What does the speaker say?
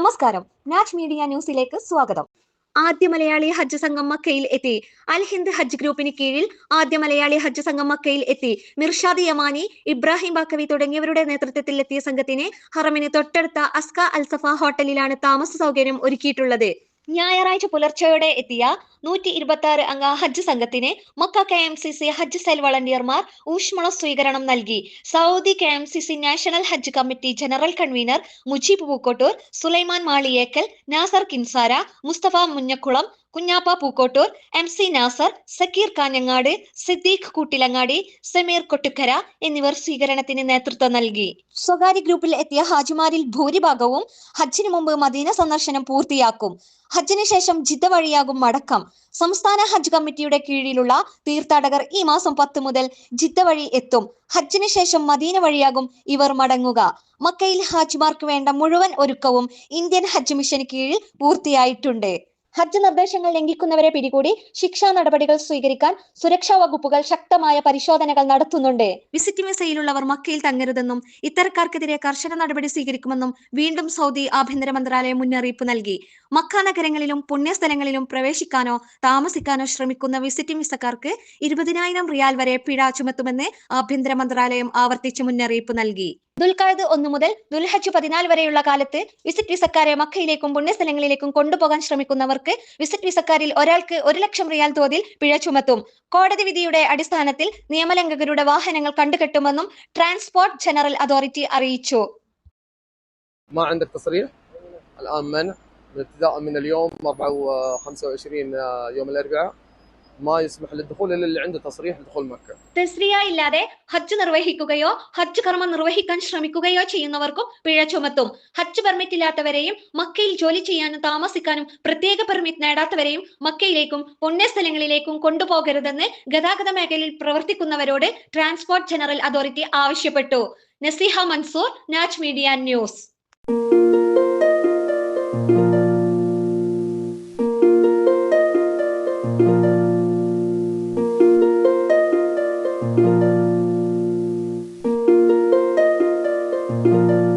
നമസ്കാരം. നാച്ച് മീഡിയ ന്യൂസിലേക്ക് സ്വാഗതം. ആദ്യ മലയാളി ഹജ്ജ് സംഘം മക്കയിൽ എത്തി. അൽ ഹിന്ദ് ഹജ്ജ് ഗ്രൂപ്പിന് കീഴിൽ ആദ്യ മലയാളി ഹജ്ജ് സംഘം മക്കയിൽ എത്തി. മിർഷാദ് യമാനി ഇബ്രാഹിം ബാക്കവി തുടങ്ങിയവരുടെ നേതൃത്വത്തിൽ എത്തിയ സംഘത്തിന് ഹറമിന് തൊട്ടടുത്ത അസ്ക അൽസഫ ഹോട്ടലിലാണ് താമസ സൗകര്യം ഒരുക്കിയിട്ടുള്ളത്. ഞായറാഴ്ച പുലർച്ചെയോടെ എത്തിയ നൂറ്റി ഇരുപത്തി ആറ് അംഗ ഹജ്ജ് സംഘത്തിന് Makkah K M C C Hajj cell വളണ്ടിയർമാർ ഊഷ്മള സ്വീകരണം നൽകി. Saudi K M C C national Hajj committee general convener Mujeeb Pookkottoor Sulaiman Maliyekkal Nasar Kinsara Musthafa Munjakkulam Kunjappa Pookkottoor M C Nasar Sakeer Kanhangad Siddique Koottilangadi Sameer Kottukkara എന്നിവർ സ്വീകരണത്തിന് നേതൃത്വം നൽകി. സ്വകാര്യ ഗ്രൂപ്പിൽ എത്തിയ ഹാജിമാരിൽ ഭൂരിഭാഗവും ഹജ്ജിന് മുമ്പ് മദീന സന്ദർശനം പൂർത്തിയാക്കും. ഹജ്ജിന് ശേഷം ജിദ്ദ വഴിയാകും മടക്കം. സംസ്ഥാന ഹജ്ജ് കമ്മിറ്റിയുടെ കീഴിലുള്ള തീർത്ഥാടകർ ഈ മാസം പത്ത് മുതൽ ജിദ്ദ വഴി എത്തും. ഹജ്ജിന് ശേഷം മദീന വഴിയാകും ഇവർ മടങ്ങുക. മക്കയിൽ ഹാജിമാർക്ക് വേണ്ട മുഴുവൻ ഒരുക്കവും ഇന്ത്യൻ ഹജ്ജ് മിഷന് കീഴിൽ പൂർത്തിയായിട്ടുണ്ട്. ഹജ്ജ് നിർദ്ദേശങ്ങൾ ലംഘിക്കുന്നവരെ പിടികൂടി ശിക്ഷാ നടപടികൾ സ്വീകരിക്കാൻ സുരക്ഷാ വകുപ്പുകൾ ശക്തമായ പരിശോധനകൾ നടത്തുന്നുണ്ട്. വിസിറ്റ് വിസയിലുള്ളവർ മക്കയിൽ തങ്ങരുതെന്നും ഇത്തരക്കാർക്കെതിരെ കർശന നടപടി സ്വീകരിക്കുമെന്നും വീണ്ടും സൗദി ആഭ്യന്തര മന്ത്രാലയം മുന്നറിയിപ്പ് നൽകി. മക്ക നഗരങ്ങളിലും പുണ്യസ്ഥലങ്ങളിലും പ്രവേശിക്കാനോ താമസിക്കാനോ ശ്രമിക്കുന്ന വിസിറ്റിംഗ് വിസക്കാർക്ക് ഇരുപതിനായിരം റിയാൽ വരെ പിഴ ചുമത്തുമെന്ന് ആഭ്യന്തര മന്ത്രാലയം ആവർത്തിച്ച് മുന്നറിയിപ്പ് നൽകി. ദുൽഖാദ് ഒന്ന് മുതൽ ദുൽഹജ് പതിനാല് വരെയുള്ള കാലത്ത് വിസിറ്റ് വിസക്കാരെ മക്കയിലേക്കും പുണ്യസ്ഥലങ്ങളിലേക്കും കൊണ്ടുപോകാൻ ശ്രമിക്കുന്നവർക്ക് വിസിറ്റ് വിസക്കാരിൽ ഒരാൾക്ക് ഒരു ലക്ഷം റിയാൽ തോതിൽ പിഴ ചുമത്തും കോടതി വിധിയുടെ അടിസ്ഥാനത്തിൽ നിയമലംഘകരുടെ വാഹനങ്ങൾ കണ്ടുകെട്ടുമെന്നും ട്രാൻസ്പോർട്ട് ജനറൽ അതോറിറ്റി അറിയിച്ചു ما عندك تصريح الان منع من ابتداء من اليوم 4 25 يوم الاربعاء മാ ഇല്ലാതെ ഹജ്ജ് നിർവഹിക്കുകയോ ഹജ്ജ് കർമ്മം നിർവഹിക്കാൻ ശ്രമിക്കുകയോ ചെയ്യുന്നവർക്കും പിഴ ചുമത്തും. ഹജ്ജ് പെർമിറ്റ് ഇല്ലാത്തവരെയും മക്കയിൽ ജോലി ചെയ്യാനും താമസിക്കാനും പ്രത്യേക പെർമിറ്റ് നേടാത്തവരെയും മക്കയിലേക്കും പുണ്യ സ്ഥലങ്ങളിലേക്കും കൊണ്ടുപോകരുതെന്ന് ഗതാഗത മേഖലയിൽ പ്രവർത്തിക്കുന്നവരോട് ട്രാൻസ്പോർട്ട് ജനറൽ അതോറിറ്റി ആവശ്യപ്പെട്ടു. നസീഹ മൻസൂർ നാച്ച് മീഡിയ ന്യൂസ്. you